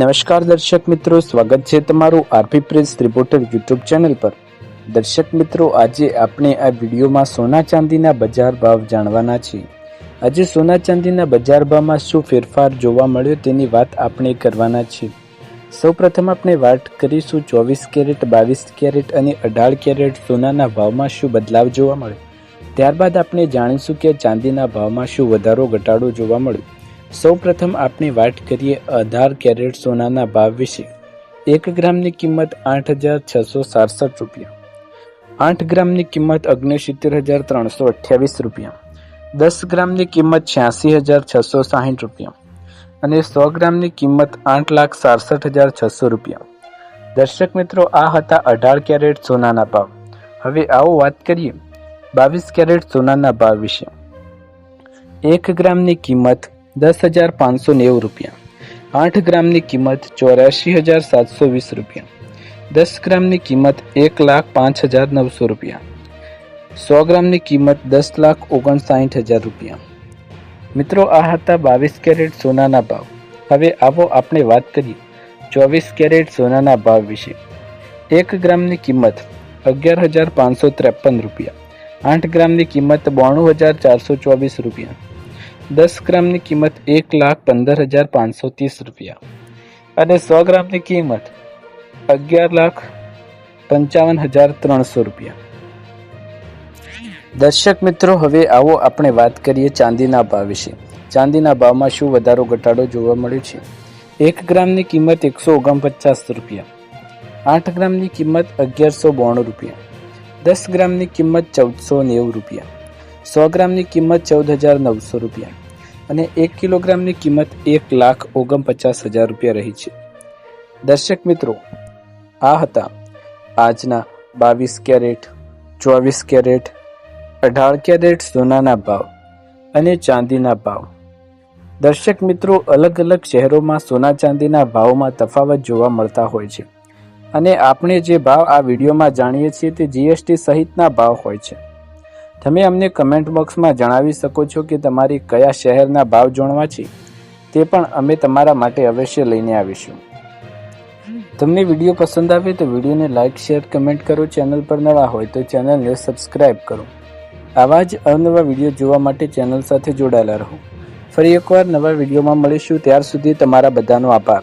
નમસ્કાર દર્શક મિત્રો, સ્વાગત છે તમારું R P press reporter YouTube channel પર. દર્શક મિત્રો, આજે આપણે આ વિડીયોમાં સોના ચાંદીના બજાર ભાવ જાણવાના છીએ. આજે સોના ચાંદીના બજાર ભાવમાં શું ફેરફાર જોવા મળ્યો તેની વાત આપણે કરવાના છીએ. સૌપ્રથમ આપણે વાત કરીશું ચોવીસ કેરેટ, બાવીસ કેરેટ અને અઢાર કેરેટ સોનાના ભાવમાં શું બદલાવ જોવા મળ્યો. ત્યારબાદ આપણે જાણીશું કે ચાંદીના ભાવમાં શું વધારો, ઘટાડો જોવા મળ્યો. સૌપ્રથમ આપણે વાત કરીએ અઢાર કેરેટ સોનાના ભાવ વિશે. એક ગ્રામની કિંમત આઠ હજાર છસો સાડસઠ રૂપિયા. આઠ ગ્રામની કિંમત ઓગણસિત્તેર હજાર ત્રણસો અઠ્યાવીસ રૂપિયા. દસ ગ્રામની કિંમત છ્યાસી હજાર છસો સાહીઠ રૂપિયા. અને સો ગ્રામની કિંમત આઠ લાખ સાડસઠ હજાર છસો રૂપિયા. દર્શક મિત્રો, આ હતા અઢાર કેરેટ સોનાના ભાવ. હવે આવો વાત કરીએ બાવીસ કેરેટ સોનાના ભાવ વિશે. એક ગ્રામની કિંમત દસ હજાર પાંચસો નેવું રૂપિયા. આઠ ગ્રામની કિંમત ચોર્યાસી હજાર સાતસો વીસ રૂપિયા. દસ ગ્રામની કિંમત એક લાખ પાંચ હજાર નવસો રૂપિયા. સો ગ્રામની કિંમત દસ લાખ ઓગણસાઠ હજાર રૂપિયા. મિત્રો, આ હતા બાવીસ કેરેટ સોનાના ભાવ. હવે આવો આપણે વાત કરીએ ચોવીસ કેરેટ સોનાના ભાવ વિશે. એક ગ્રામની કિંમત અગિયાર હજાર પાંચસો ત્રેપન રૂપિયા. આઠ ગ્રામની કિંમત બોણું હજાર ચારસો ચોવીસ રૂપિયા. દસ ગ્રામની કિંમત એક લાખ પંદર હજાર પાંચસો ત્રીસ રૂપિયા. અને સો ગ્રામની કિંમત અગિયાર લાખ પંચાવન હજાર ત્રણસો રૂપિયા. દર્શક મિત્રો, હવે આવો આપણે વાત કરીએ ચાંદીના ભાવ વિશે. ચાંદીના ભાવમાં શું વધારો ઘટાડો જોવા મળ્યો છે? એક ગ્રામની કિંમત એકસો ઓગણપચાસ રૂપિયા. આઠ ગ્રામની કિંમત અગિયારસો બોણું રૂપિયા. દસ ગ્રામની કિંમત ચૌદસો નેવું રૂપિયા. સો ગ્રામની કિંમત ચૌદ હજાર નવસો રૂપિયા અને એક કિલોગ્રામની કિંમત એક લાખ ઓગણપચાસ હજાર રૂપિયા રહી છે. દર્શક મિત્રો, આ હતા આજના બાવીસ કેરેટ, ચોવીસ કેરેટ, અઢાર કેરેટ સોનાના ભાવ અને ચાંદીના ભાવ. દર્શક મિત્રો, અલગ અલગ શહેરોમાં સોના ચાંદીના ભાવમાં તફાવત જોવા મળતા હોય છે અને આપણે જે ભાવ આ વિડીયોમાં જાણીએ છીએ તે જીએસટી સહિતના ભાવ હોય છે. તમે અમને કમેન્ટ બોક્સમાં જણાવી શકો છો કે તમારી કયા શહેરના ભાવ જાણવા છે? તે પણ અમે તમારા માટે અવશ્ય લઈને આવીશું. તમને વીડિયો પસંદ આવે તો વિડીયોને લાઇક શેર કમેન્ટ કરો. ચેનલ પર નવા હોય તો ચેનલને સબસ્ક્રાઇબ કરો. આવા જ અવનવા વીડિયો જોવા માટે ચેનલ સાથે જોડાયેલા રહો. ફરી એકવાર નવા વિડીયોમાં મળીશું. ત્યાર સુધી તમારા બધાનો આભાર.